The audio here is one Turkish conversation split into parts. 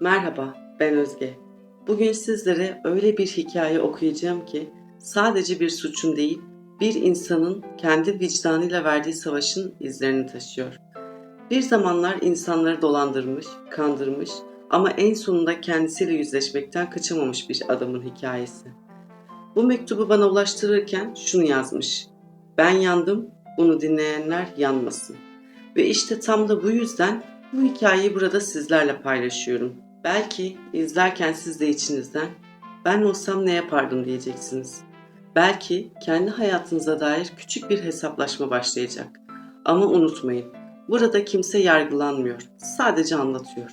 Merhaba, ben Özge. Bugün sizlere öyle bir hikaye okuyacağım ki sadece bir suçun değil, bir insanın kendi vicdanıyla verdiği savaşın izlerini taşıyor. Bir zamanlar insanları dolandırmış, kandırmış ama en sonunda kendisiyle yüzleşmekten kaçamamış bir adamın hikayesi. Bu mektubu bana ulaştırırken şunu yazmış. Ben yandım, bunu dinleyenler yanmasın. Ve işte tam da bu yüzden bu hikayeyi burada sizlerle paylaşıyorum. Belki izlerken siz de içinizden ben olsam ne yapardım diyeceksiniz. Belki kendi hayatınıza dair küçük bir hesaplaşma başlayacak. Ama unutmayın, burada kimse yargılanmıyor, sadece anlatıyor.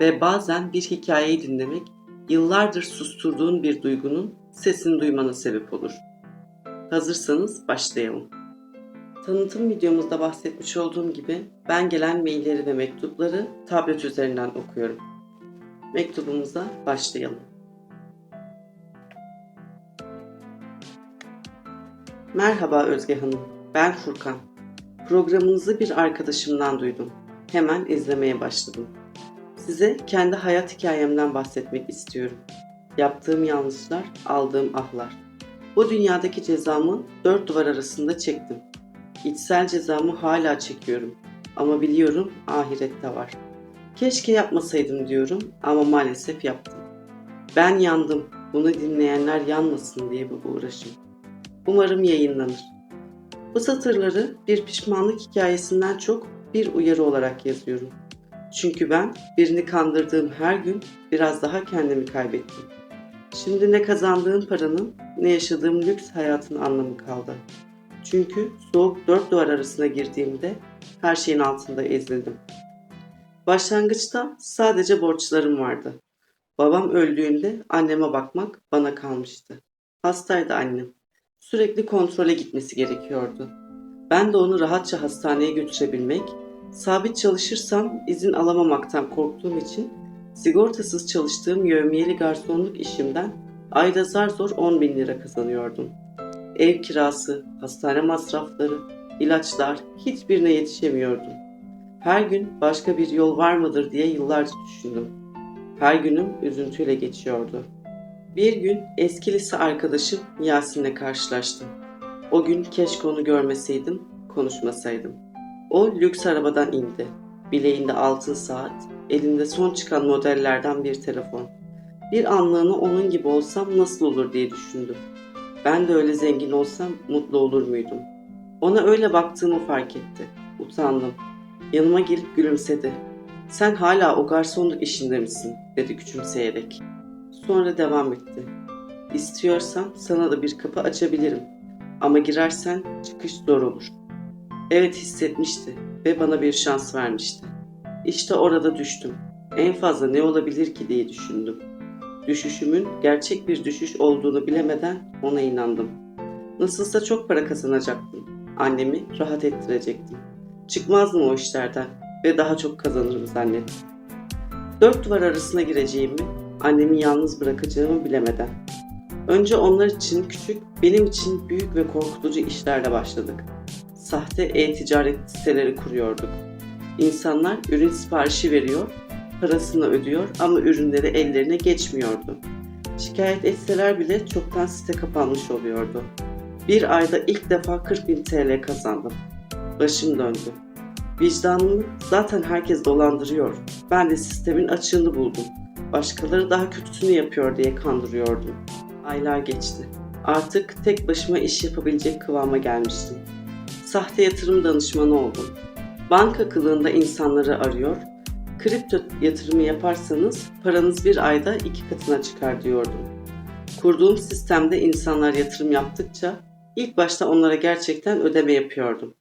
Ve bazen bir hikayeyi dinlemek yıllardır susturduğun bir duygunun sesini duymana sebep olur. Hazırsanız başlayalım. Tanıtım videomuzda bahsetmiş olduğum gibi ben gelen mailleri ve mektupları tablet üzerinden okuyorum. Mektubumuza başlayalım. Merhaba Özge Hanım, ben Furkan. Programınızı bir arkadaşımdan duydum. Hemen izlemeye başladım. Size kendi hayat hikayemden bahsetmek istiyorum. Yaptığım yanlışlar, aldığım ahlar. Bu dünyadaki cezamı dört duvar arasında çektim. İçsel cezamı hala çekiyorum. Ama biliyorum ahirette var. Keşke yapmasaydım diyorum ama maalesef yaptım. Ben yandım. Bunu dinleyenler yanmasın diye bu uğraşım. Umarım yayınlanır. Bu satırları bir pişmanlık hikayesinden çok bir uyarı olarak yazıyorum. Çünkü ben birini kandırdığım her gün biraz daha kendimi kaybettim. Şimdi ne kazandığım paranın ne yaşadığım lüks hayatın anlamı kaldı. Çünkü soğuk dört duvar arasına girdiğimde her şeyin altında ezildim. Başlangıçta sadece borçlarım vardı. Babam öldüğünde anneme bakmak bana kalmıştı. Hastaydı annem. Sürekli kontrole gitmesi gerekiyordu. Ben de onu rahatça hastaneye götürebilmek, sabit çalışırsam izin alamamaktan korktuğum için sigortasız çalıştığım yövmiyeli garsonluk işimden ayda zar zor 10 bin lira kazanıyordum. Ev kirası, hastane masrafları, ilaçlar hiçbirine yetişemiyordum. Her gün başka bir yol var mıdır diye yıllarca düşündüm. Her günüm üzüntüyle geçiyordu. Bir gün eski lise arkadaşım Yasin'le karşılaştım. O gün keşke onu görmeseydim, konuşmasaydım. O lüks arabadan indi. Bileğinde altın saat, elinde son çıkan modellerden bir telefon. Bir anlığına onun gibi olsam nasıl olur diye düşündüm. Ben de öyle zengin olsam mutlu olur muydum? Ona öyle baktığımı fark etti. Utandım. Yanıma gelip gülümsedi. Sen hala o garsonluk işinde misin? dedi küçümseyerek. Sonra devam etti. İstiyorsan sana da bir kapı açabilirim. Ama girersen çıkış zor olur. Evet hissetmişti ve bana bir şans vermişti. İşte orada düştüm. En fazla ne olabilir ki diye düşündüm. Düşüşümün gerçek bir düşüş olduğunu bilemeden ona inandım. Nasılsa çok para kazanacaktım. Annemi rahat ettirecektim. Çıkmazdım o işlerden ve daha çok kazanırım zannettim. Dört duvar arasına gireceğimi, annemi yalnız bırakacağımı bilemeden. Önce onlar için küçük, benim için büyük ve korkutucu işlerle başladık. Sahte e-ticaret siteleri kuruyorduk. İnsanlar ürün siparişi veriyor, parasını ödüyor ama ürünleri ellerine geçmiyordu. Şikayet etseler bile çoktan site kapanmış oluyordu. Bir ayda ilk defa 40 bin TL kazandım. Başım döndü. Vicdanımı zaten herkes dolandırıyor. Ben de sistemin açığını buldum. Başkaları daha kötüsünü yapıyor diye kandırıyordum. Aylar geçti. Artık tek başıma iş yapabilecek kıvama gelmiştim. Sahte yatırım danışmanı oldum. Banka kılığında insanları arıyor, kripto yatırımı yaparsanız paranız bir ayda iki katına çıkar diyordum. Kurduğum sistemde insanlar yatırım yaptıkça ilk başta onlara gerçekten ödeme yapıyordum.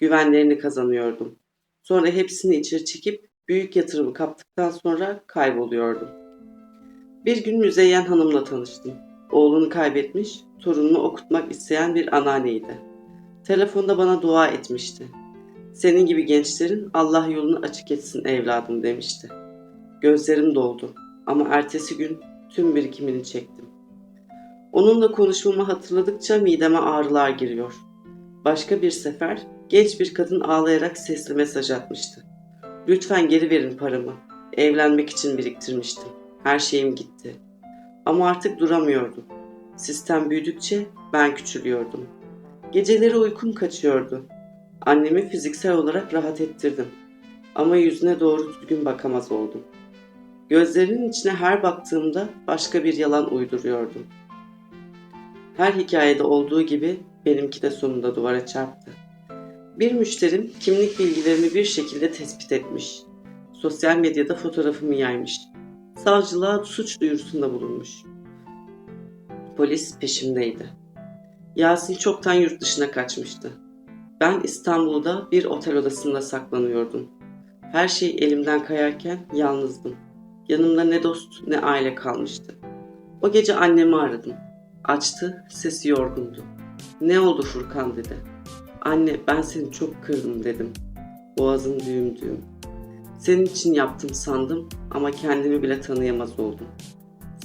Güvenlerini kazanıyordum. Sonra hepsini içeri çekip büyük yatırımı kaptıktan sonra kayboluyordum. Bir gün Müzeyyen Hanım'la tanıştım. Oğlunu kaybetmiş, torununu okutmak isteyen bir anneanneydi. Telefonda bana dua etmişti. Senin gibi gençlerin Allah yolunu açık etsin evladım demişti. Gözlerim doldu ama ertesi gün tüm birikimini çektim. Onunla konuşmamı hatırladıkça mideme ağrılar giriyor. Başka bir sefer genç bir kadın ağlayarak sesli mesaj atmıştı. Lütfen geri verin paramı. Evlenmek için biriktirmiştim. Her şeyim gitti. Ama artık duramıyordum. Sistem büyüdükçe ben küçülüyordum. Geceleri uykum kaçıyordu. Annemi fiziksel olarak rahat ettirdim. Ama yüzüne doğru düzgün bakamaz oldum. Gözlerinin içine her baktığımda başka bir yalan uyduruyordum. Her hikayede olduğu gibi benimki de sonunda duvara çarptı. Bir müşterim kimlik bilgilerimi bir şekilde tespit etmiş. Sosyal medyada fotoğrafımı yaymış. Savcılığa suç duyurusunda bulunmuş. Polis peşimdeydi. Yasin çoktan yurt dışına kaçmıştı. Ben İstanbul'da bir otel odasında saklanıyordum. Her şey elimden kayarken yalnızdım. Yanımda ne dost ne aile kalmıştı. O gece annemi aradım. Açtı, sesi yorgundu. Ne oldu Furkan dedi. Anne ben seni çok kırdım dedim. Boğazım düğüm düğüm. Senin için yaptım sandım ama kendimi bile tanıyamaz oldum.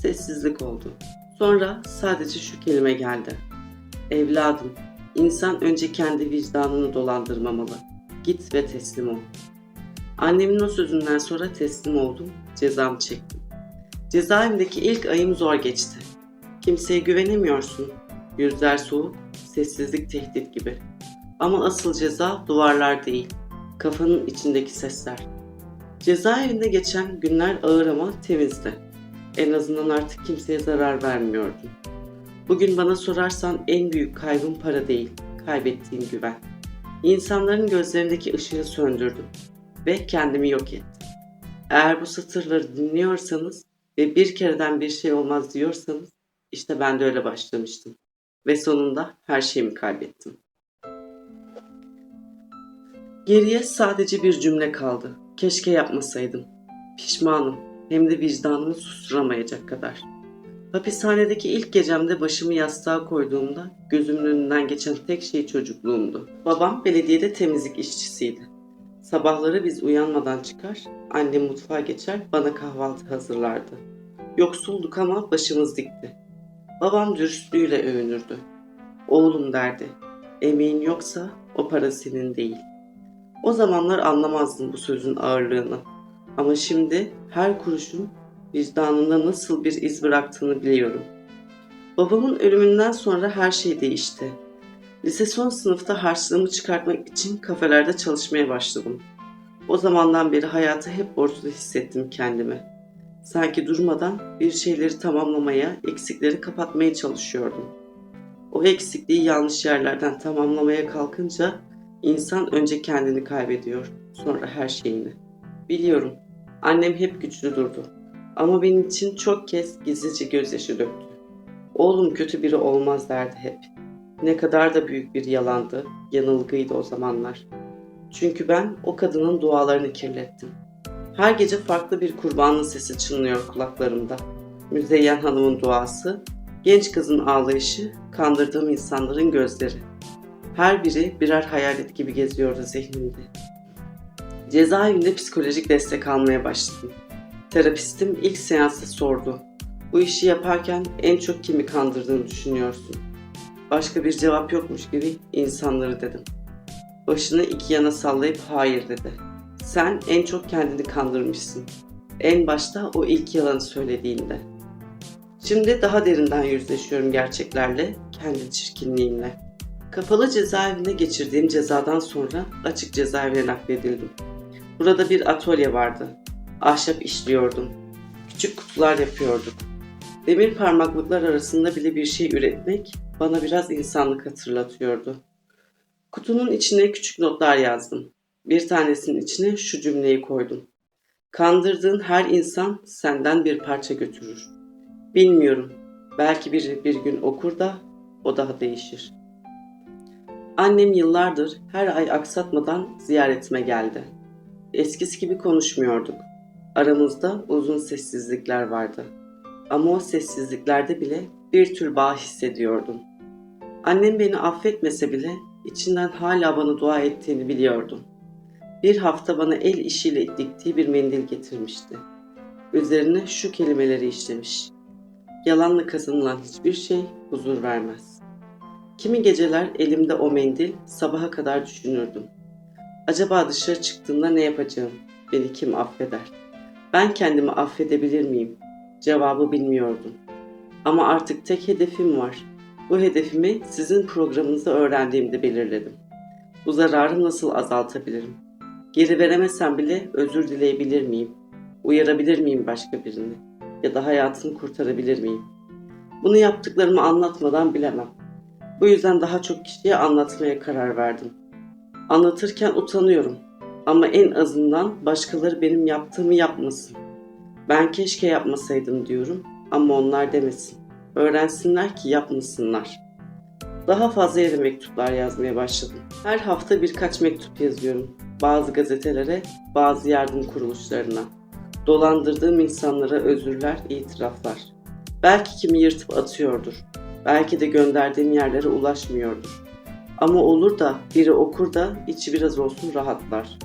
Sessizlik oldu. Sonra sadece şu kelime geldi. Evladım, insan önce kendi vicdanını dolandırmamalı. Git ve teslim ol. Annemin o sözünden sonra teslim oldum, cezamı çektim. Cezaevindeki ilk ayım zor geçti. Kimseye güvenemiyorsun. Yüzler soğuk, sessizlik tehdit gibi. Ama asıl ceza duvarlar değil, kafanın içindeki sesler. Cezaevinde geçen günler ağır ama temizdi. En azından artık kimseye zarar vermiyordum. Bugün bana sorarsan en büyük kaybım para değil, kaybettiğim güven. İnsanların gözlerindeki ışığı söndürdüm ve kendimi yok ettim. Eğer bu satırları dinliyorsanız ve bir kereden bir şey olmaz diyorsanız işte ben de öyle başlamıştım. Ve sonunda her şeyimi kaybettim. Geriye sadece bir cümle kaldı. Keşke yapmasaydım. Pişmanım. Hem de vicdanımı susturamayacak kadar. Hapishanedeki ilk gecemde başımı yastığa koyduğumda gözümün önünden geçen tek şey çocukluğumdu. Babam belediyede temizlik işçisiydi. Sabahları biz uyanmadan çıkar, annem mutfağa geçer bana kahvaltı hazırlardı. Yoksulduk ama başımız dikti. Babam dürüstlüğüyle övünürdü. Oğlum derdi, emeğin yoksa o para senin değil. O zamanlar anlamazdım bu sözün ağırlığını. Ama şimdi her kuruşun vicdanında nasıl bir iz bıraktığını biliyorum. Babamın ölümünden sonra her şey değişti. Lise son sınıfta harçlığımı çıkartmak için kafelerde çalışmaya başladım. O zamandan beri hayata hep borçlu hissettim kendimi. Sanki durmadan bir şeyleri tamamlamaya, eksikleri kapatmaya çalışıyordum. O eksikliği yanlış yerlerden tamamlamaya kalkınca insan önce kendini kaybediyor, sonra her şeyini. Biliyorum, annem hep güçlü durdu. Ama benim için çok kez gizlice gözyaşı döktü. Oğlum kötü biri olmaz derdi hep. Ne kadar da büyük bir yalandı, yanılgıydı o zamanlar. Çünkü ben o kadının dualarını kirlettim. Her gece farklı bir kurbanın sesi çınlıyor kulaklarımda. Müzeyyen Hanım'ın duası, genç kızın ağlayışı, kandırdığım insanların gözleri. Her biri birer hayalet gibi geziyordu zihnimde. Cezaevinde psikolojik destek almaya başladım. Terapistim ilk seansta sordu. Bu işi yaparken en çok kimi kandırdığını düşünüyorsun? Başka bir cevap yokmuş gibi insanları dedim. Başını iki yana sallayıp hayır dedi. Sen en çok kendini kandırmışsın. En başta o ilk yalanı söylediğinde. Şimdi daha derinden yüzleşiyorum gerçeklerle, kendi çirkinliğimle. Kapalı cezaevinde geçirdiğim cezadan sonra açık cezaevine nakledildim. Burada bir atölye vardı. Ahşap işliyordum. Küçük kutular yapıyorduk. Demir parmaklıklar arasında bile bir şey üretmek bana biraz insanlık hatırlatıyordu. Kutunun içine küçük notlar yazdım. Bir tanesinin içine şu cümleyi koydum. Kandırdığın her insan senden bir parça götürür. Bilmiyorum. Belki bir, bir gün okur da o daha değişir. Annem yıllardır her ay aksatmadan ziyaretime geldi. Eskisi gibi konuşmuyorduk. Aramızda uzun sessizlikler vardı. Ama o sessizliklerde bile bir tür bağ hissediyordum. Annem beni affetmese bile içinden hala bana dua ettiğini biliyordum. Bir hafta bana el işiyle diktiği bir mendil getirmişti. Üzerine şu kelimeleri işlemiş. Yalanla kazanılan hiçbir şey huzur vermez. Kimi geceler elimde o mendil sabaha kadar düşünürdüm. Acaba dışarı çıktığımda ne yapacağım? Beni kim affeder? Ben kendimi affedebilir miyim? Cevabı bilmiyordum. Ama artık tek hedefim var. Bu hedefimi sizin programınızda öğrendiğimde belirledim. Bu zararı nasıl azaltabilirim? Geri veremesem bile özür dileyebilir miyim? Uyarabilir miyim başka birini? Ya da hayatını kurtarabilir miyim? Bunu yaptıklarımı anlatmadan bilemem. Bu yüzden daha çok kişiye anlatmaya karar verdim. Anlatırken utanıyorum ama en azından başkaları benim yaptığımı yapmasın. Ben keşke yapmasaydım diyorum ama onlar demesin. Öğrensinler ki yapmasınlar. Daha fazla yere mektuplar yazmaya başladım. Her hafta birkaç mektup yazıyorum. Bazı gazetelere, bazı yardım kuruluşlarına. Dolandırdığım insanlara özürler, itiraflar. Belki kimi yırtıp atıyordur. Belki de gönderdiğim yerlere ulaşmıyordur. Ama olur da biri okur da içi biraz olsun rahatlar.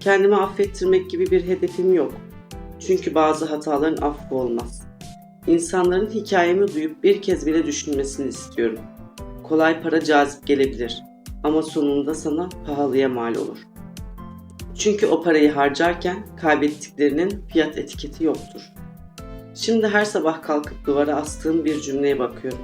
Kendimi affettirmek gibi bir hedefim yok. Çünkü bazı hataların affı olmaz. İnsanların hikayemi duyup bir kez bile düşünmesini istiyorum. Kolay para cazip gelebilir ama sonunda sana pahalıya mal olur. Çünkü o parayı harcarken kaybettiklerinin fiyat etiketi yoktur. Şimdi her sabah kalkıp duvara astığım bir cümleye bakıyorum.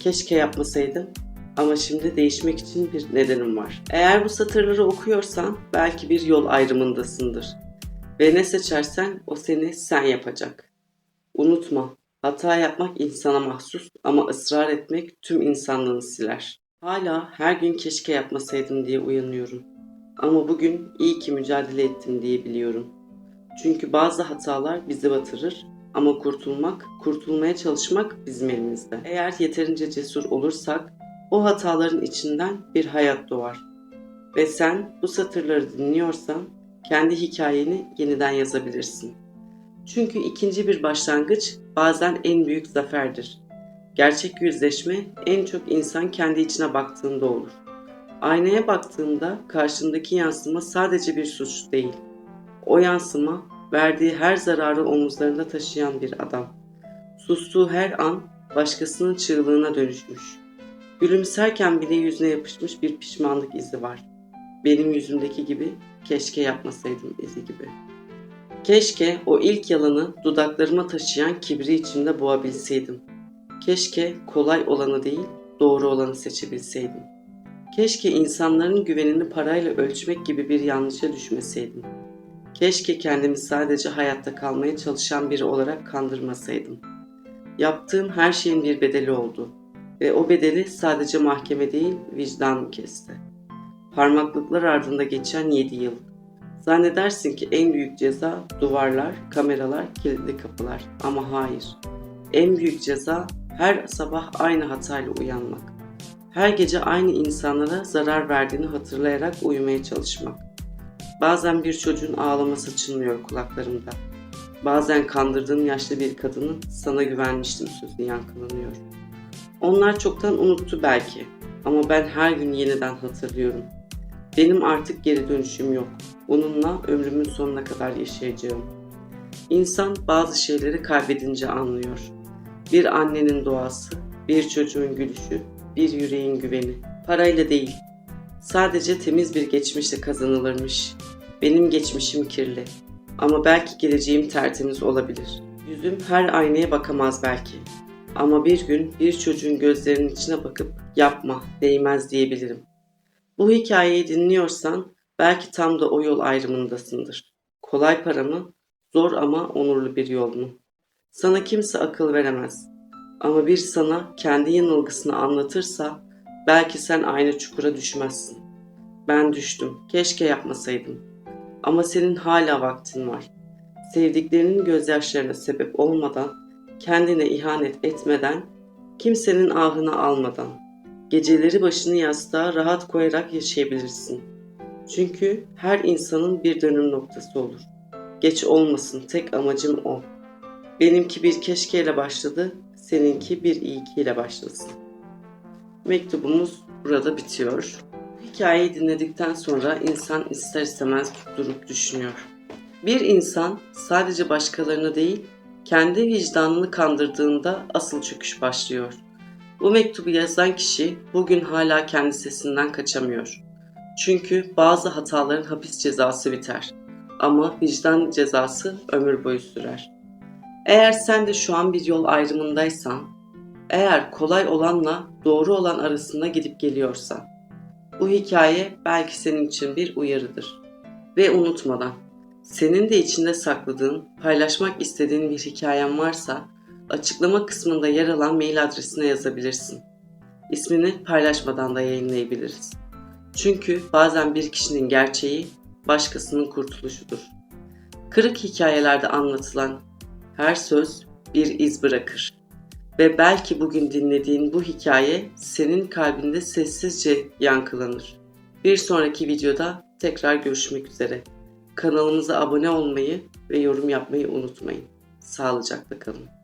Keşke yapmasaydım ama şimdi değişmek için bir nedenim var. Eğer bu satırları okuyorsan belki bir yol ayrımındasındır. Ve ne seçersen o seni sen yapacak. Unutma, hata yapmak insana mahsus ama ısrar etmek tüm insanlığını siler. Hala her gün keşke yapmasaydım diye uyanıyorum. Ama bugün iyi ki mücadele ettim diye biliyorum. Çünkü bazı hatalar bizi batırır ama kurtulmak, kurtulmaya çalışmak bizim elimizde. Eğer yeterince cesur olursak o hataların içinden bir hayat doğar. Ve sen bu satırları dinliyorsan kendi hikayeni yeniden yazabilirsin. Çünkü ikinci bir başlangıç bazen en büyük zaferdir. Gerçek yüzleşme en çok insan kendi içine baktığında olur. Aynaya baktığında karşındaki yansıma sadece bir suç değil. O yansıma verdiği her zararı omuzlarında taşıyan bir adam. Sustuğu her an başkasının çığlığına dönüşmüş. Gülümserken bile yüzüne yapışmış bir pişmanlık izi var. Benim yüzümdeki gibi, keşke yapmasaydım izi gibi. Keşke o ilk yalanı dudaklarıma taşıyan kibri içimde boğabilseydim. Keşke kolay olanı değil, doğru olanı seçebilseydim. Keşke insanların güvenini parayla ölçmek gibi bir yanlışa düşmeseydim. Keşke kendimi sadece hayatta kalmaya çalışan biri olarak kandırmasaydım. Yaptığım her şeyin bir bedeli oldu ve o bedeli sadece mahkeme değil vicdanım kesti. Parmaklıklar ardında geçen 7 yıl. Zannedersin ki en büyük ceza duvarlar, kameralar, kilitli kapılar ama hayır. En büyük ceza her sabah aynı hatayla uyanmak. Her gece aynı insanlara zarar verdiğini hatırlayarak uyumaya çalışmak. Bazen bir çocuğun ağlaması çınlıyor kulaklarımda. Bazen kandırdığım yaşlı bir kadının sana güvenmiştim sözü yankılanıyor. Onlar çoktan unuttu belki ama ben her gün yeniden hatırlıyorum. Benim artık geri dönüşüm yok. Onunla ömrümün sonuna kadar yaşayacağım. İnsan bazı şeyleri kaybedince anlıyor. Bir annenin doğası, bir çocuğun gülüşü, bir yüreğin güveni. Parayla değil, sadece temiz bir geçmişle kazanılırmış. Benim geçmişim kirli ama belki geleceğim tertemiz olabilir. Yüzüm her aynaya bakamaz belki. Ama bir gün bir çocuğun gözlerinin içine bakıp yapma, değmez diyebilirim. Bu hikayeyi dinliyorsan belki tam da o yol ayrımındasındır. Kolay para mı, zor ama onurlu bir yol mu? Sana kimse akıl veremez. Ama bir sana kendi yanılgısını anlatırsa belki sen aynı çukura düşmezsin. Ben düştüm. Keşke yapmasaydım. Ama senin hala vaktin var. Sevdiklerinin gözyaşlarına sebep olmadan, kendine ihanet etmeden, kimsenin ahını almadan, geceleri başını yastığa rahat koyarak yaşayabilirsin. Çünkü her insanın bir dönüm noktası olur. Geç olmasın, tek amacım o. Benimki bir keşkeyle başladı, seninki bir iyikiyle başlasın. Mektubumuz burada bitiyor. Hikayeyi dinledikten sonra insan ister istemez durup düşünüyor. Bir insan sadece başkalarını değil, kendi vicdanını kandırdığında asıl çöküş başlıyor. Bu mektubu yazan kişi bugün hala kendi sesinden kaçamıyor. Çünkü bazı hataların hapis cezası biter. ama vicdan cezası ömür boyu sürer. Eğer sen de şu an bir yol ayrımındaysan, eğer kolay olanla doğru olan arasında gidip geliyorsan, bu hikaye belki senin için bir uyarıdır. Ve unutmadan, senin de içinde sakladığın, paylaşmak istediğin bir hikayen varsa açıklama kısmında yer alan mail adresine yazabilirsin. İsmini paylaşmadan da yayınlayabiliriz. Çünkü bazen bir kişinin gerçeği başkasının kurtuluşudur. Kırık hikayelerde anlatılan her söz bir iz bırakır. Ve belki bugün dinlediğin bu hikaye senin kalbinde sessizce yankılanır. Bir sonraki videoda tekrar görüşmek üzere. Kanalımıza abone olmayı ve yorum yapmayı unutmayın. Sağlıcakla kalın.